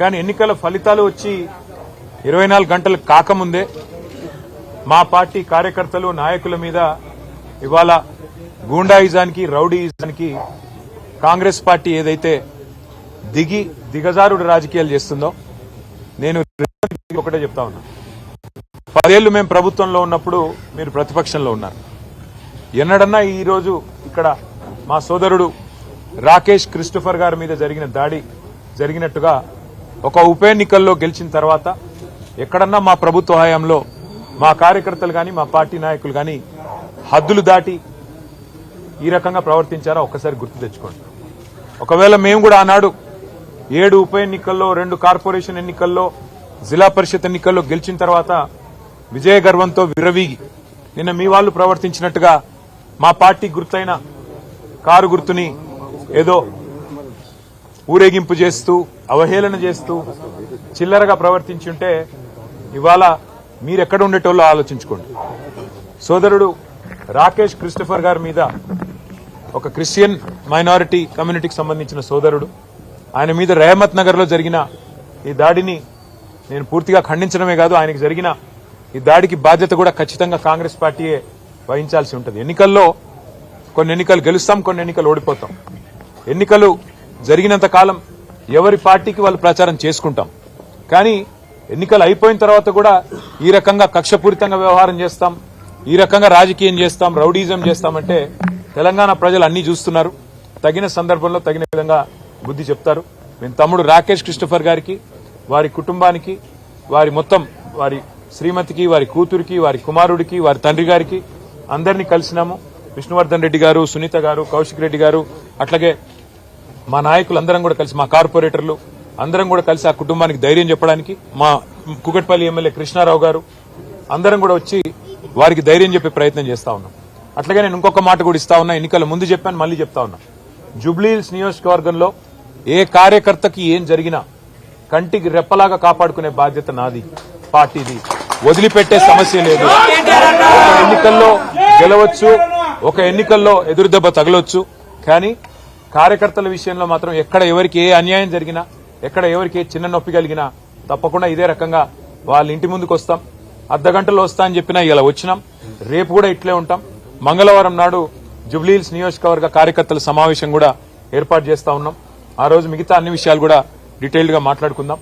కానీ ఎన్నికల ఫలితాలు వచ్చి ఇరవై నాలుగు గంటలు కాకముందే మా పార్టీ కార్యకర్తలు నాయకుల మీద ఇవాళ గూండాయిజానికి రౌడీయిజానికి కాంగ్రెస్ పార్టీ ఏదైతే దిగి దిగజారుడు రాజకీయాలు చేస్తుందో నేను ఒకటే చెప్తా ఉన్నా. పదేళ్ళు మేము ప్రభుత్వంలో ఉన్నప్పుడు మీరు ప్రతిపక్షంలో ఉన్నారు. ఎన్నడన్నా ఈరోజు ఇక్కడ మా సోదరుడు రాకేష్ క్రిస్టఫర్ గారి మీద జరిగిన దాడి జరిగినట్టుగా ఒక ఉప ఎన్నికల్లో గెలిచిన తర్వాత ఎక్కడన్నా మా ప్రభుత్వ హయాంలో మా కార్యకర్తలు కానీ మా పార్టీ నాయకులు కానీ హద్దులు దాటి ఈ రకంగా ప్రవర్తించారా ఒక్కసారి గుర్తు తెచ్చుకోండి. ఒకవేళ మేము కూడా ఆనాడు ఏడు ఉప ఎన్నికల్లో రెండు కార్పొరేషన్ ఎన్నికల్లో జిల్లా పరిషత్ ఎన్నికల్లో గెలిచిన తర్వాత విజయ గర్వంతో విరవీగి నిన్న మీ వాళ్ళు ప్రవర్తించినట్టుగా మా పార్టీ గుర్తైన కారు గుర్తుని ఏదో ఊరేగింపు చేస్తూ అవహేళన చేస్తూ చిల్లరగా ప్రవర్తించుంటే ఇవాళ మీరెక్కడ ఉండేటోళ్ళో ఆలోచించుకోండి. సోదరుడు రాకేష్ క్రిస్టఫర్ గారి మీద ఒక క్రిస్టియన్ మైనారిటీ కమ్యూనిటీకి సంబంధించిన సోదరుడు ఆయన మీద రెహమత్ నగర్లో జరిగిన ఈ దాడిని నేను పూర్తిగా ఖండించడమే కాదు ఆయనకి జరిగిన ఈ దాడికి బాధ్యత కూడా ఖచ్చితంగా కాంగ్రెస్ పార్టీయే వహించాల్సి ఉంటుంది. ఎన్నికల్లో కొన్ని ఎన్నికలు గెలుస్తాం కొన్ని ఎన్నికలు ఓడిపోతాం. ఎన్నికలు జరిగినంత కాలం ఎవరి పార్టీకి వాళ్ళు ప్రచారం చేసుకుంటాం. కానీ ఎన్నికలు అయిపోయిన తర్వాత కూడా ఈ రకంగా కక్షపూరితంగా వ్యవహారం చేస్తాం. ఈ రకంగా రాజకీయం చేస్తాం రౌడీజం చేస్తామంటే తెలంగాణ ప్రజలు అన్ని చూస్తున్నారు. తగిన సందర్భంలో తగిన విధంగా బుద్ధి చెప్తారు. మేము తమ్ముడు రాకేష్ క్రిస్టఫర్ గారికి వారి కుటుంబానికి వారి మొత్తం వారి శ్రీమతికి వారి కూతురికి వారి కుమారుడికి వారి తండ్రి గారికి అందరినీ కలిసినాము. విష్ణువర్ధన్ రెడ్డి గారు సునీత గారు కౌశిక్ రెడ్డి గారు అట్లాగే మా నాయకులు అందరం కూడా కలిసి మా కార్పొరేటర్లు అందరం కూడా కలిసి ఆ కుటుంబానికి ధైర్యం చెప్పడానికి మా కుకట్పల్లి ఎమ్మెల్యే కృష్ణారావు గారు అందరం కూడా వచ్చి వారికి ధైర్యం చెప్పే ప్రయత్నం చేస్తా ఉన్నాం. అట్లాగే నేను ఇంకొక మాట కూడా ఇస్తా ఉన్నా ఎన్నికల ముందు చెప్పాను మళ్ళీ చెప్తా ఉన్నా. జూబ్లీహిల్స్ నియోజకవర్గంలో ఏ కార్యకర్తకి ఏం జరిగినా కంటికి రెప్పలాగా కాపాడుకునే బాధ్యత నాది పార్టీది. వదిలిపెట్టే సమస్య లేదు. ఒక ఎన్నికల్లో గెలవచ్చు ఒక ఎన్నికల్లో ఎదురుదెబ్బ తగలొచ్చు కానీ కార్యకర్తల విషయంలో మాత్రం ఎక్కడ ఎవరికి ఏ అన్యాయం జరిగినా ఎక్కడ ఎవరికి ఏ చిన్న నొప్పి కలిగినా తప్పకుండా ఇదే రకంగా వాళ్ళ ఇంటి ముందుకు వస్తాం. అర్ధగంటలో వస్తా అని చెప్పినా ఇలా వచ్చినాం. రేపు కూడా ఇట్లే ఉంటాం. మంగళవారం నాడు జుబ్లీహిల్స్ నియోజకవర్గ కార్యకర్తల సమావేశం కూడా ఏర్పాటు చేస్తా ఉన్నాం. ఆ రోజు మిగతా అన్ని విషయాలు కూడా డీటెయిల్డ్గా మాట్లాడుకుందాం.